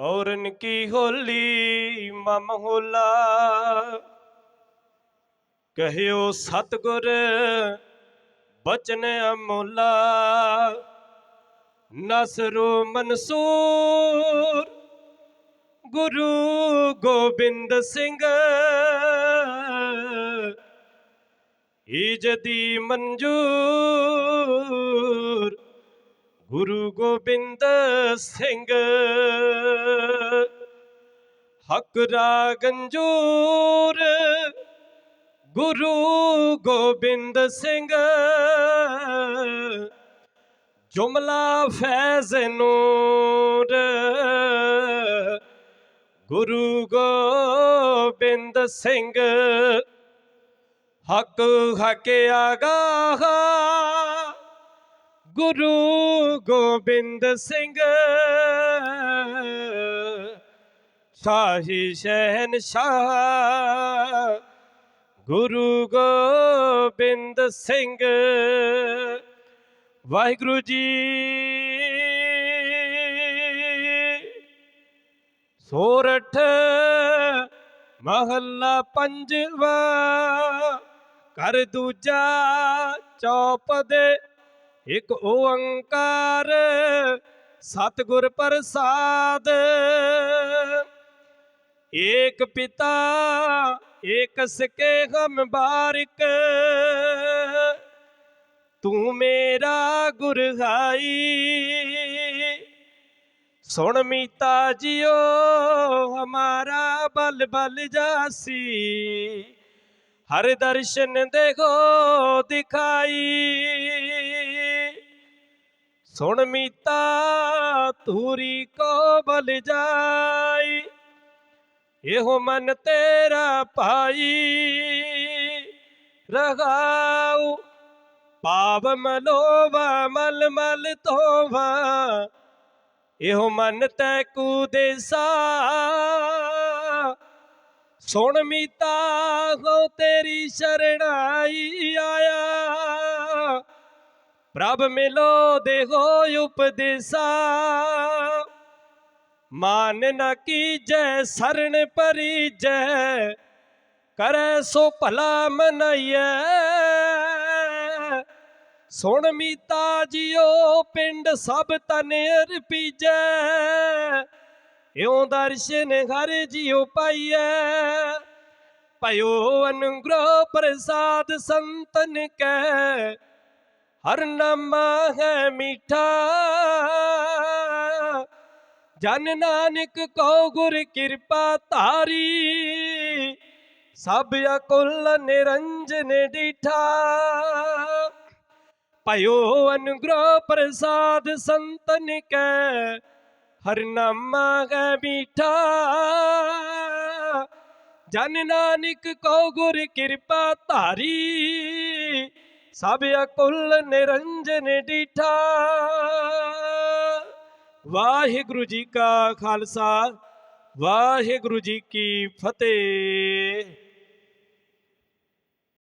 ਔਰਨ ਕੀ ਹੋਲੀ ਮਮ ਹੋਲਾ। ਕਹਿਓ ਸਤਗੁਰ ਬਚਨ ਅਮੋਲਾ। ਨਸਰੋ ਮਨਸੂਰ ਗੁਰੂ ਗੋਬਿੰਦ ਸਿੰਘ। ਇਜਦੀ ਮਨਜੂਰ ਗੁਰੂ ਗੋਬਿੰਦ ਸਿੰਘ। ਹਕ ਰਾਗੰਜੂਰ ਗੁਰੂ ਗੋਬਿੰਦ ਸਿੰਘ। ਜੁਮਲਾ ਫੈਜ਼ ਨੂਰ ਗੁਰੂ ਗੋਬਿੰਦ ਸਿੰਘ। ਹਕ ਹਕ ਆਗਾਹ ਗੁਰੂ ਗੋਬਿੰਦ ਸਿੰਘ। ਸ਼ਾਹੀ ਸ਼ਹਿਨਸ਼ਾਹ, ਗੁਰੂ ਗੋਬਿੰਦ ਸਿੰਘ। ਵਾਹਿਗੁਰੂ ਜੀ। ਸੋਰਠ ਮਹੱਲਾ ਪੰਜਵਾ ਕਰ ਦੂਜਾ ਚੌਪਦੇ ਇਕ ਓੰਕਾਰ ਸਤਿਗੁਰ ਪ੍ਰਸਾਦ। ਏਕ ਪਿਤਾ, ਏਕ ਸਕੇ ਹਮ ਬਾਰਿਕ। ਤੂੰ ਮੇਰਾ ਗੁਰ ਹਾਈ ਸੁਣ ਮੀਤਾ ਜਿਓ, ਹਮਾਰਾ ਬਲ ਬਲ ਜਾਸੀ। ਹਰ ਦਰਸ਼ਨ ਦੇਖੋ, ਦਿਖਾਈ। ਸੁਣ ਮੀਤਾ ਤੂਰੀ ਕੋ ਬਲ ਜਾਈ, ਇਹੋ ਮਨ ਤੇਰਾ ਭਾਈ ਰਗਾਉ ਪਾਵ ਮਲੋਵਾ, ਮਲ ਮਲ ਤੋਵਾ ਇਹੋ ਮਨ ਤੈ ਕੂ ਦੇਸਾ। ਸੁਣ ਮੀਤਾ, ਹੋ ਤੇਰੀ ਸ਼ਰਣਾਈ ਆਇਆ ਪ੍ਰਭ ਮਿਲੋ ਦੇਹੋ ਉਪਦੇਸਾ। ਮਾਨ ਨ ਕੀਜੈ ਸਰਣ ਪਰੀਜੈ, ਕਰੈ ਸੋ ਭਲਾ ਮਨਈਐ। ਸੁਣ ਮੀਤਾ ਜਿਓ, ਪਿੰਡ ਸਭ ਤਨ ਅਰਪੀਜੈ। ਇਉ ਦਰਸ਼ਨ ਹਰ ਜਿਉ ਪਾਈਐ। ਭਇਓ ਅਨੁਗ੍ਰਹ ਪ੍ਰਸਾਦ ਸੰਤਨ ਕੈ। ਹਰ ਨਾਮ ਹੈ ਮੀਠਾ। ਜਨ ਨਾਨਕ ਕੋ ਗੁਰ ਕਿਰਪਾ ਧਾਰੀ, ਸਭ ਅਕੁਲ ਨਿਰੰਜਨ ਡੀਠਾ ਭਇਓ ਅਨੁਗ੍ਰਹ ਪ੍ਰਸਾਦ ਸੰਤਨ ਕੈ, ਹਰ ਨਾਮ ਹੈ ਮੀਠਾ। ਜਨ ਨਾਨਕ ਕੋ ਗੁਰ ਕਿਰਪਾ ਧਾਰੀ ਸਭ ਅਕੁਲ ਨਿਰੰਜਨ ਡੀਠਾ। ਵਾਹਿਗੁਰੂ ਜੀ ਕਾ ਖਾਲਸਾ ਵਾਹਿਗੁਰੂ ਜੀ ਕੀ ਫਤਿਹ।